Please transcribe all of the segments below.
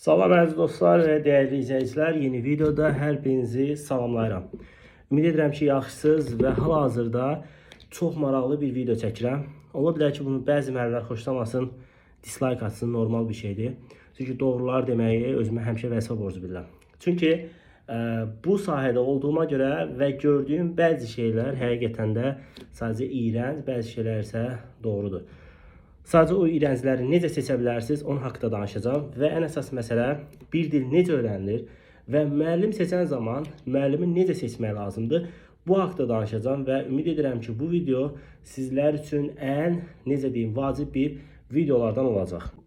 Salam əziz dostlar və dəyərli izləyicilər, yeni videoda hər birinizi salamlayıram. Ümid edirəm ki, yaxşısınız və hal-hazırda çox maraqlı bir video çəkirəm. Ola bilər ki, bunu bəzi müəllimlər xoşlamasın, dislike atsın, normal bir şeydir. Çünki doğrular deməyi özümə həmişə vəzifə borcu bilirəm. Çünki ə, bu sahədə olduğuma görə və gördüyüm bəzi şeylər həqiqətən də sadəcə iyrənc, bəzi şeylər isə doğrudur. Sadəcə o iyrəncləri necə seçə bilərsiniz, onun haqqında danışacağam və ən əsas məsələ bir dil necə öyrənilir və müəllim seçən zaman müəllimi necə seçmək lazımdır. Bu haqqında danışacağam və ümid edirəm ki, bu video sizlər üçün ən necə deyim, vacib bir videolardan olacaq.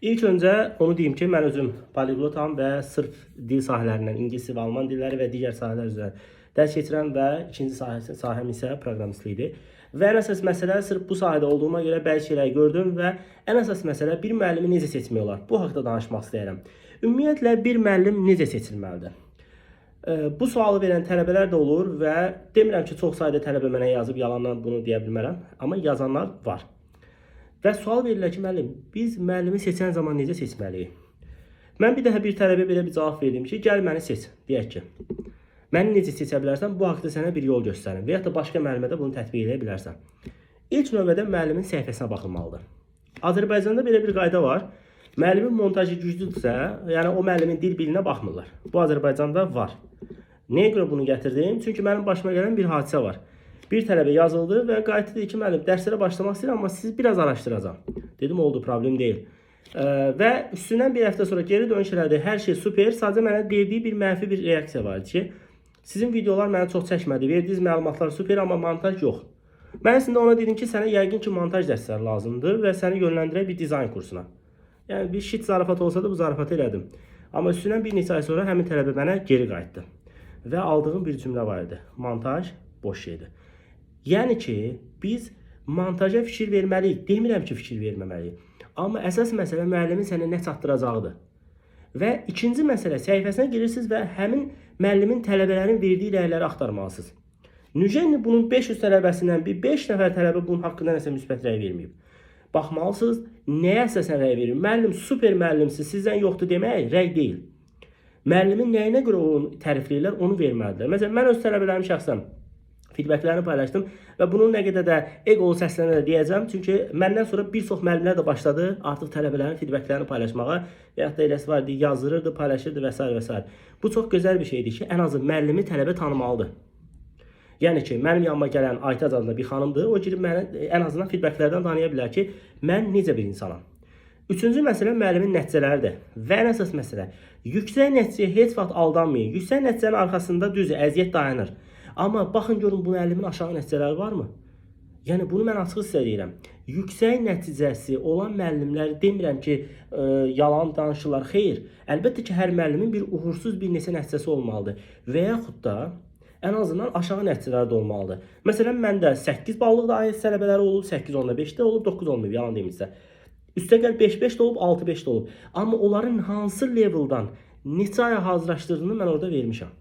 İlk öncə onu deyim ki, mən özüm poliglotam və sırf dil sahələrindən ingilis və alman dilləri və digər sahələr üzrə dərs keçirəm və ikinci sahəsi, sahəm isə proqramistlikdir. Və ən əsas məsələ sırf bu sahədə olduğuma görə bəzi şeylər gördüm və ən əsas məsələ bir müəllimi necə seçmək olar? Bu haqqda danışmaq istəyirəm. Ümumiyyətlə bir müəllim necə seçilməlidir? Bu sualı verən tələbələr də olur və demirəm ki, çox sayda tələbə mənə yazıb yalandan bunu deyə bilmərəm, amma yazanlar var. Və sual verirlər ki, müəllim, biz müəllimi seçən zaman necə seçməliyik? Mən bir dəfə bir tələbə belə bir cavab verdim ki, gəl məni seç, deyək ki. Məni necə seçə bilərsən, bu haqqda sənə bir yol göstərim və ya da başqa müəllimə də bunu tətbiq edə bilərsən. İlk növbədə müəllimin səhifəsinə baxılmalıdır. Azərbaycanda belə bir qayda var. Müəllimin montajı güclüdürsə, yəni o müəllimin dil bilinə baxmırlar. Bu Azərbaycanda var. Nəyə görə bunu gətirdim? Çünki mənim başıma gələn bir hadisə var. Bir tələbə yazıldı və qayıtdı dedi ki, müəllim dərslərə başlamaq istəyirəm, amma sizi biraz araşdıracağam. Dedim, oldu, problem deyil. Ə, və üstündən bir həftə sonra geri dönüş elədi. Hər şey super. Sadəcə mənə verdiyi bir mənfi bir reaksiya var ki, sizin videolar mənə çox çəkmədi. Verdiyiniz məlumatlar super, amma montaj yox. Mən əslində ona dedim ki, sənə yəqin ki, montaj dərsləri lazımdır və səni yönləndirək bir dizayn kursuna. Yəni bir şit zarafat olsa da bu zarafatı elədim. Amma üstündən bir neçə ay sonra həmin tələbə mənə geri qayıtdı. Və aldığım bir cümlə var idi. Montaj boş şeydir. Yəni ki, biz montaja fikir verməliyik. Demirəm ki, fikir verməməliyik. Amma əsas məsələ müəllimin sənə nə çatdıracağıdır. Və ikinci məsələ səhifəsinə girirsiniz və həmin müəllimin tələbələrin verdiyi rəyləri axtarmalısınız. Nüjeni bunun 500 tələbəsindən bir 5 nəfər tələbə bunun haqqında nəsə müsbət rəy verməyib. Baxmalısınız, nəyə əsasən rəy verir? Müəllim super müəllimsiz, sizdən yoxdur demək rəy deyil. Müəllimin nəyinə görə onu tərifləyirlər, onu verməlidirlər. Məsələn, mən öz tələbələrim şəxsən feedbacklərini paylaşdım və bunun nə qədər də eqolu səslənə də deyəcəm. Çünki məndən sonra bir çox müəllimlər də başladı artıq tələbələrin feedbacklərini paylaşmağa və da eləsi var idi, yazdırırdı, paylaşırdı və s. və s. Bu çox gözəl bir şeydir ki, ən azı müəllimi tələbə tanımalıdır. Yəni ki, mənim yanıma gələn Aytaz adında bir xanımdır. O girib məni ən azından feedbacklərdən tanıya bilər ki, mən necə bir insanam. Üçüncü məsələ müəllimin nəticələridir. Və ən əsas məsələ, yüksək nəticəyə heç vaxt aldanmayın. Yüksək nəticənin arxasında düzdür, əziyyət dayanır. Amma baxın görün bu müəllimin aşağı nəticələri varmı? Yəni bunu mən açıq sizə deyirəm. Yüksək nəticəsi olan müəllimlər demirəm ki, ə, yalan danışırlar. Xeyr, əlbəttə ki, hər müəllimin bir uğursuz bir neçə nəticəsi olmalıdır. Və yaxud da ən azından aşağı nəticələri də olmalıdır. Məsələn, məndə 8 ballıq da IELTS tələbələri olub, 8 onda 5 də olub, 9 olmayıb, yalan demirsə. Üstəgəl 5-5 də olub, 6-5 də olub. Amma onların hansı leveldan neçə aya hazırlaşdırdığını mən orada vermişəm.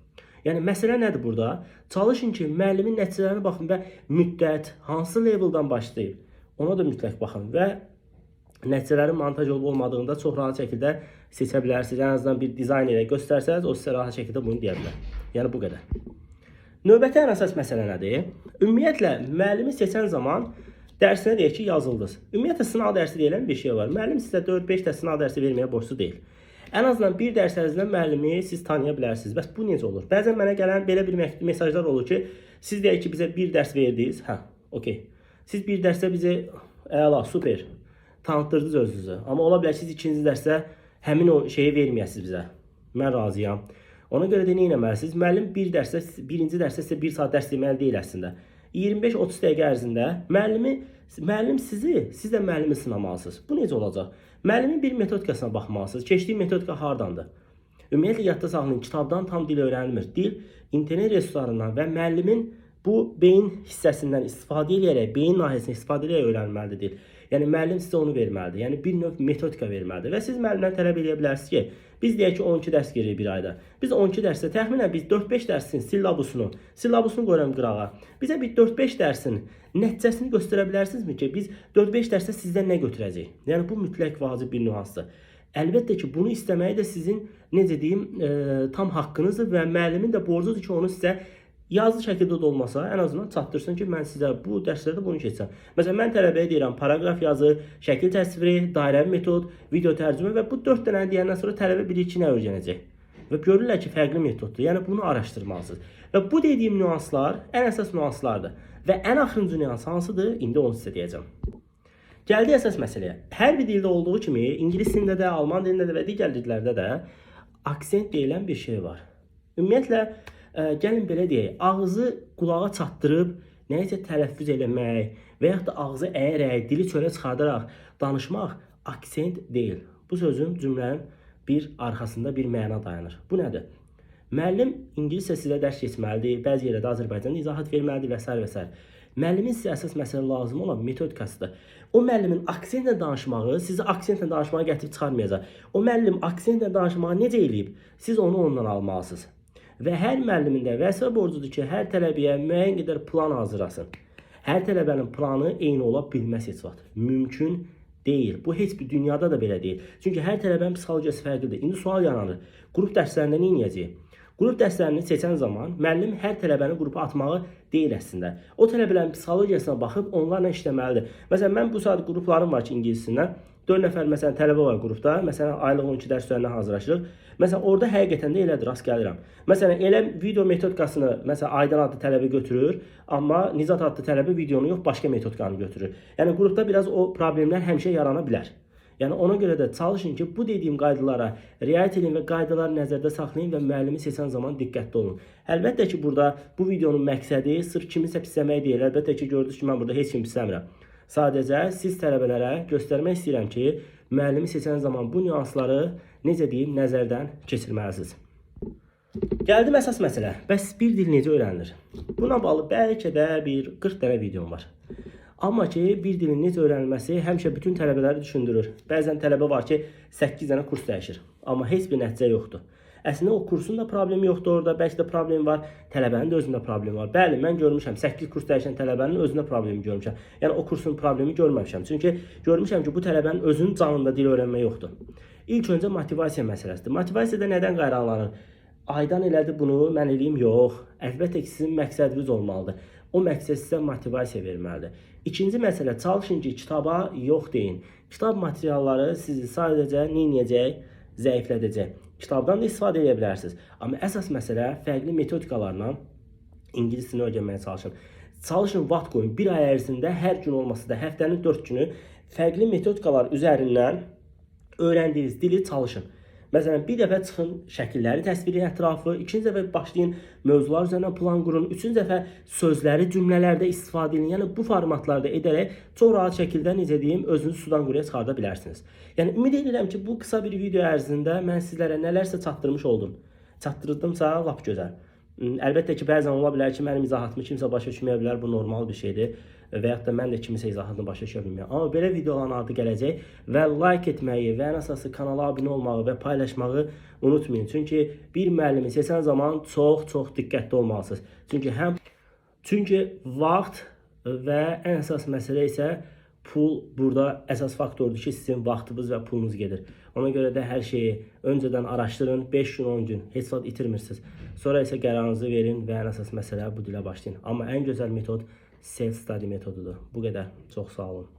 Yəni məsələ nədir burada? Çalışın ki, müəllimin nəticələrinə baxın və müddət hansı leveldan başlayıb, ona da mütləq baxın və nəticələrin montaj olub olmadığında çox rahat şəkildə seçə bilərsiniz. Ən azından bir dizayn ilə göstərsəz, o sizə rahat şəkildə bunu deyə bilər. Yəni bu qədər. Növbəti ən əsas məsələ nədir? Ümumiyyətlə müəllimi seçən zaman dərsinə deyək ki, yazıldınız. Ümumiyyətlə sınaq dərsi deyilən bir şey var. Müəllim sizə 4-5 də sınaq dərsi verməyə borclu deyil. Ən azından bir dərs ərzində müəllimi siz tanıya bilərsiniz. Bəs bu necə olur? Bəzən mənə gələn belə bir mesajlar olur ki, siz deyək ki, bizə bir dərs verdiniz. Hə, okey. Siz bir dərsdə bizə əla, super tanıtdırdınız özünüzü. Amma ola bilər siz ikinci dərsdə həmin o şeyi verməyəsiniz bizə. Mən razıyam. Ona görə də nə etməlisiniz? Müəllim bir dərsdə birinci dərsdə sizə 1 saat dərs deməli deyil əslində. 25-30 dəqiqə ərzində müəllimi müəllim sizi, siz də müəllimi sınamalısınız. Bu necə olacaq? Müəllimin bir metodikasına baxmalısınız. Keçdiyi metodika hardandır? Ümumiyyətlə yadda saxlayın, kitabdan tam dil öyrənilmir. Dil internet resurslarından və müəllimin bu beyin hissəsindən istifadə edərək, beyin nahiyəsindən istifadə edərək öyrənilməlidir dil. Yəni müəllim sizə onu verməlidir. Yəni bir növ metodika verməlidir və siz müəllimdən tələb edə bilərsiniz ki, biz deyək ki 12 dərs geririk bir ayda. Biz 12 dərsdə təxminən biz 4-5 dərsin sillabusunu, sillabusunu qoyuram qırağa. Bizə bir 4-5 dərsin nəticəsini göstərə bilərsinizmi ki, biz 4-5 dərsdə sizdən nə götürəcəyik? Yəni bu mütləq vacib bir nüansdır. Əlbəttə ki, bunu istəməyi də sizin necə deyim, e, tam haqqınızdır və müəllimin də borcudur ki, onu sizə yazılı şəkildə də olmasa, ən azından çatdırsın ki, mən sizə bu dərslərdə bunu keçəcəm. Məsələn, mən tələbəyə deyirəm, paraqraf yazı, şəkil təsviri, dairəvi metod, video tərcümə və bu 4 dənəni deyəndən sonra tələbə bilir-2 nə öyrənəcək. Və görürlər ki, fərqli metoddur. Yəni bunu araşdırmalısınız. Və bu dediyim nüanslar ən əsas nüanslardır. Və ən axırıncı nüans hansıdır? İndi onu sizə deyəcəm. Gəldi əsas məsələyə. Hər bir dildə olduğu kimi, ingilis dilində də, alman dilində də və digər dillərdə də aksent deyilən bir şey var. Ümumiyyətlə, ə, gəlin belə deyək, ağzı qulağa çatdırıb nəyisə tələffüz eləmək və yaxud da ağzı əyərək, dili çölə çıxardaraq danışmaq aksent deyil. Bu sözün cümlənin bir arxasında bir məna dayanır. Bu nədir? Müəllim ingiliscə sizə dərs keçməlidir, bəzi yerlərdə Azərbaycanda izahat verməlidir və s. və s. Müəllimin sizə əsas məsələ lazım olan metodikasıdır. O müəllimin aksentlə danışmağı sizi aksentlə danışmağa gətirib çıxarmayacaq. O müəllim aksentlə danışmağı necə eləyib? Siz onu ondan almalısınız. Və hər müəllimin də vəzifə borcudur ki, hər tələbəyə müəyyən qədər plan hazırlasın. Hər tələbənin planı eyni ola bilməz heç vaxt. Mümkün deyil. Bu heç bir dünyada da belə deyil. Çünki hər tələbənin psixologiyası fərqlidir. İndi sual yaranır. Qrup dərslərində nə edəcəyik? Qrup dərslərini seçən zaman müəllim hər tələbəni qrupa atmağı deyil əslində. O tələbələrin psixologiyasına baxıb onlarla işləməlidir. Məsələn, mən bu saat qruplarım var ki, ingiliscəsindən 4 nəfər məsələn tələbə var qrupda. Məsələn, aylıq 12 dərs üzərinə hazırlaşırıq. Məsələn, orada həqiqətən də elədir, rast gəlirəm. Məsələn, elə video metodikasını məsələn Aydan adlı tələbə götürür, amma Nizat adlı tələbə videonu yox, başqa metodikanı götürür. Yəni qrupda biraz o problemlər həmişə yarana bilər. Yəni ona görə də çalışın ki, bu dediyim qaydalara riayət edin və qaydaları nəzərdə saxlayın və müəllimi seçən zaman diqqətli olun. Əlbəttə ki, burada bu videonun məqsədi sırf kimisə pisləmək deyil. Əlbəttə ki, gördünüz ki, mən burada heç kim pisləmirəm. Sadəcə siz tələbələrə göstərmək istəyirəm ki, müəllimi seçən zaman bu nüansları necə deyim, nəzərdən keçirməlisiniz. Gəldim əsas məsələ. Bəs bir dil necə öyrənilir? Buna bağlı bəlkə də bir 40 dənə videom var. Amma ki, bir dilin necə öyrənilməsi həmişə bütün tələbələri düşündürür. Bəzən tələbə var ki, 8 dənə kurs dəyişir, amma heç bir nəticə yoxdur. Əslində o kursun da problemi yoxdur orada, bəlkə də problem var, tələbənin də özündə problem var. Bəli, mən görmüşəm 8 kurs dəyişən tələbənin özündə problemi görmüşəm. Yəni o kursun problemi görməmişəm. Çünki görmüşəm ki, bu tələbənin özünün canında dil öyrənmə yoxdur. İlk öncə motivasiya məsələsidir. Motivasiya da nədən qaynaqlanır? Aydan elədi bunu, mən eləyim, yox. Əlbəttə ki, sizin məqsədiniz olmalıdır. O məqsəd sizə motivasiya verməlidir. İkinci məsələ, çalışın ki, kitaba yox deyin. Kitab materialları sizi sadəcə nə edəcək? Zəiflədəcək. Kitabdan da istifadə edə bilərsiniz. Amma əsas məsələ fərqli metodikalarla ingilis dilini öyrənməyə çalışın. Çalışın vaxt qoyun. Bir ay ərzində hər gün olmasa da həftənin 4 günü fərqli metodikalar üzərindən öyrəndiyiniz dili çalışın. Məsələn, bir dəfə çıxın şəkilləri təsvirin ətrafı, ikinci dəfə başlayın mövzular üzərinə plan qurun, üçüncü dəfə sözləri cümlələrdə istifadə edin. Yəni bu formatlarda edərək çox rahat şəkildə necə deyim, özünüzü sudan quruya çıxarda bilərsiniz. Yəni ümid edirəm ki, bu qısa bir video ərzində mən sizlərə nələrsə çatdırmış oldum. Çatdırdımsa lap gözəl. Əlbəttə ki, bəzən ola bilər ki, mənim izahatımı kimsə başa düşməyə bilər, bu normal bir şeydir və yaxud da mən də kimisə izahatını başa düşə bilmirəm. Amma belə videoların adı gələcək və like etməyi və ən əsası kanala abunə olmağı və paylaşmağı unutmayın. Çünki bir müəllimi seçən zaman çox-çox diqqətli olmalısınız. Çünki həm çünki vaxt və ən əsas məsələ isə pul burada əsas faktordur ki, sizin vaxtınız və pulunuz gedir. Ona görə də hər şeyi öncədən araşdırın, 5 gün, 10 gün heç vaxt itirmirsiniz. Sonra isə qərarınızı verin və ən əsas məsələ bu dilə başlayın. Amma ən gözəl metod self study metodudur. Bu qədər. Çox sağ olun.